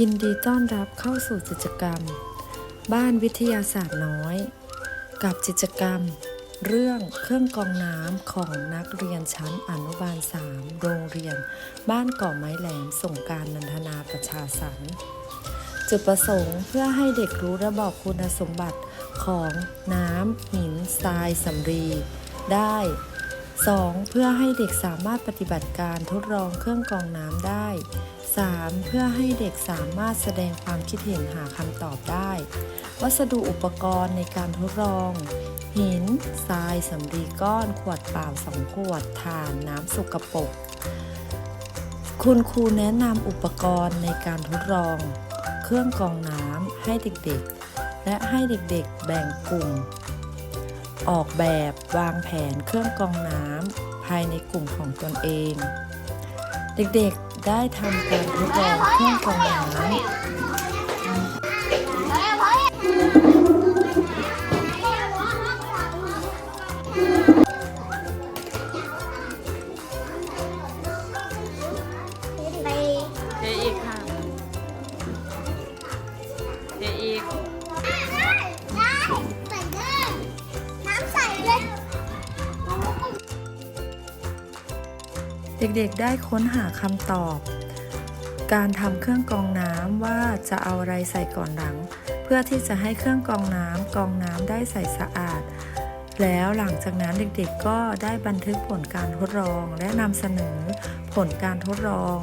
ยินดีต้อนรับเข้าสู่กิจกรรม บ้านวิทยาศาสตร์น้อย กับกิจกรรม เรื่องเครื่องกรองน้ำของนักเรียนชั้นอนุบาล 3 โรงเรียน บ้านเกาะไม้แหลมส่งการนันทนาประชาสรรจุดประสงค์เพื่อให้เด็กรู้ระบอกคุณสมบัติของน้ำหินทรายสำรีได้ 2. เพื่อให้เด็กสามารถปฏิบัติการทดลองเครื่องกรองน้ำได้ 3. เพื่อให้เด็กสามารถแสดงความคิดเห็นหาคำตอบได้ วัสดุอุปกรณ์ในการทดลอง หิน ทรายสำลีก้อน ขวดเปล่าสองขวดถ่านน้ำสกปรกคุณครูแนะนำอุปกรณ์ในการทดลอง เครื่องกรองน้ำให้เด็กๆ และให้เด็กๆ แบ่งกลุ่ม ออกแบบวางแผนเครื่องกรองน้ำภายในกลุ่มของตนเอง เด็กๆ ได้ทำการทดลองเครื่องกรองน้ำ เด็กๆได้ค้นหาคำตอบ การทำเครื่องกรองน้ำว่าจะเอาอะไรใส่ก่อนหลัง เพื่อที่จะให้เครื่องกรองน้ำกรองน้ำได้ใสสะอาด แล้วหลังจากนั้นเด็กๆก็ได้บันทึกผลการทดลองและนำเสนอผลการทดลอง